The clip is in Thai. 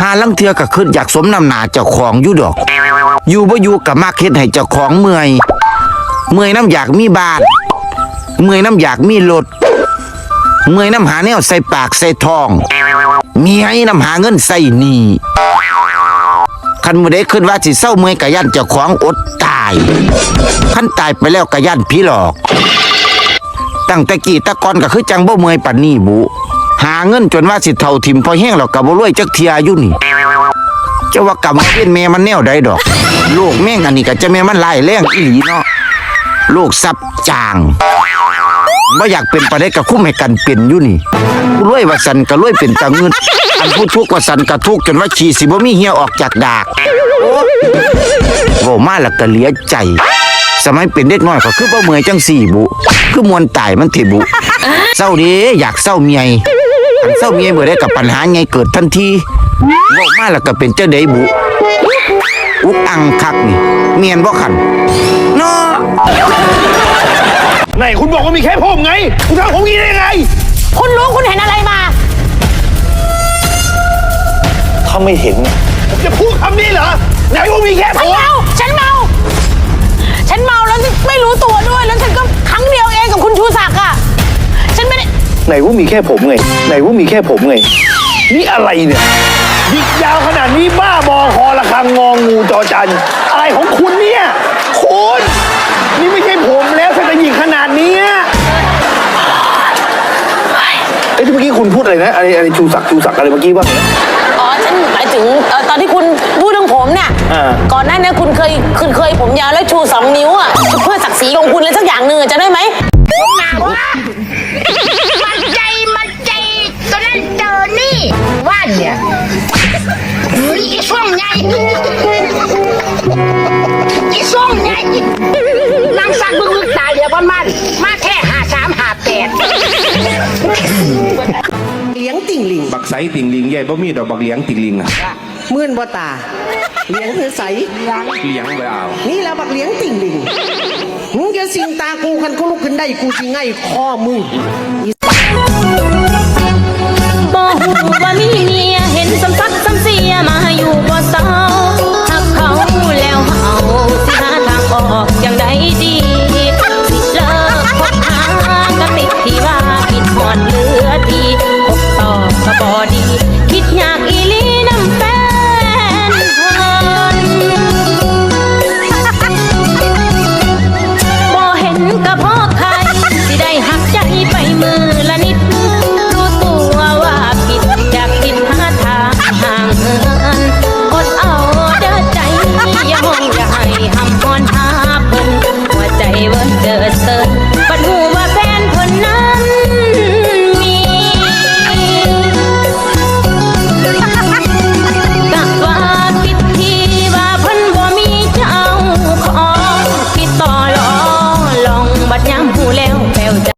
หาลังเทือก็ขึ้นอยากสมนำหนาเจ้าของอยู่ดอก อยู่บ่อยู่กับมักเฮ็ดให้เจ้าของเมื่อย เมื่อยน้ำอยากมีบ้าน เมื่อยน้ำอยากมีรถเมื่อยน้ำหาแนวใส่ปากใส่ทอง มีให้น้ำหาเงินใส่หนีคันมือได้ขึ้นว่าสิเศร้าเมื่อยกะยันเจ้าของอดตายคันตายไปแล้วกะยันผีหลอก ตั้งแต่กี้ตะกอนก็คือจังบ่เมื่อยปันนี้บุ หาเงินจนว่าสิเท่าทิมพอแห้งแล้วก็บ่รวยจักเทียอยู่นี่จะว่ากรรมเป็นแม่มันแนวใดดอกโลกแม่งอันนี้ก็จะแม่มันลายแรงอีหลีเนาะโลกซับจางบ่อยากเป็นประเด็กับคุ้มให้กันเป็นอยู่นี่รวยว่าสันก็รวยเป็นตะเงินอันผู้ทุกข์ว่าสันก็ทุกข์จนว่าขี้สิบ่มีเหี่ยออกจากดากโว้มาล้วก็เหลียใจ สมัยเป็นเด็กน้อยก็คือบ่เมื่อยจังสี่บุ คือมวนตายมันเถบุเศร้าดีอยากเศร้าเมีย อันเศร้าเมียเมื่อได้กับปัญหาไงเกิดทันทีเว้ามาแล้วก็เป็นเจ้าเดบุอุกอังคักนี่เมียนบ่ขันเนาะไหนคุณบอกว่ามีแค่ผมไง คุณทำผมงี้ได้ไง คุณรู้คุณเห็นอะไรมา ถ้าไม่เห็น ผมจะพูดคำนี้เหรอ ไหนว่ามีแค่ผฉันม เมา ฉันเมา ฉันเมาแล้วไม่รู้ตัวด้วย แล้วฉันก็ ไม่ได้ไหนว่ามีแค่ผมไง ไหนว่ามีแค่ผมไง นี่อะไรเนี่ยยิกยาวขนาดนี้บ้าบอคอระคังงองูจอจัน อะไรของคุณเนี่ย คุณ นี่ไม่ใช่ผมแล้วถ้าจะยิงขนาดเนี้ยเอ้ยที่เมื่อกี้คุณพูดอะไรนะอะไรอะไรชูศักดิ์ชูศักดิ์อะไรเมื่อกี้ว่าไงนะอ๋อ ฉันหมายถึงเอ่อตอนที่คุณพูดเรื่องผมเนี่ยอ่า ก่อนหน้านี้คุณเคยคุณเคยผมยาวแล้วชูสองนิ้วอะเพื่อศักดิ์ศรีของคุณเลยสักอย่างหนึ่งอะจะได้ไหม ช่วงใหญ่นางสักบึกบึกตาเหลียวบ้านมัน มาแค่หาสามหาแปดเลี้ยงติ่งลิงบักไสติ่งลิงใหญ่บ่มีดอกบักเลี้ยงติ่งลิงอะมื่นบ่ตา เลี้ยงคือใสเลี้ยงไว้เอานี่แหละบักเลี้ยงติ่งลิงมึงจะสิงตากูคันกูลุกขึ้นได้กูสิง่ายข้อมึงบอ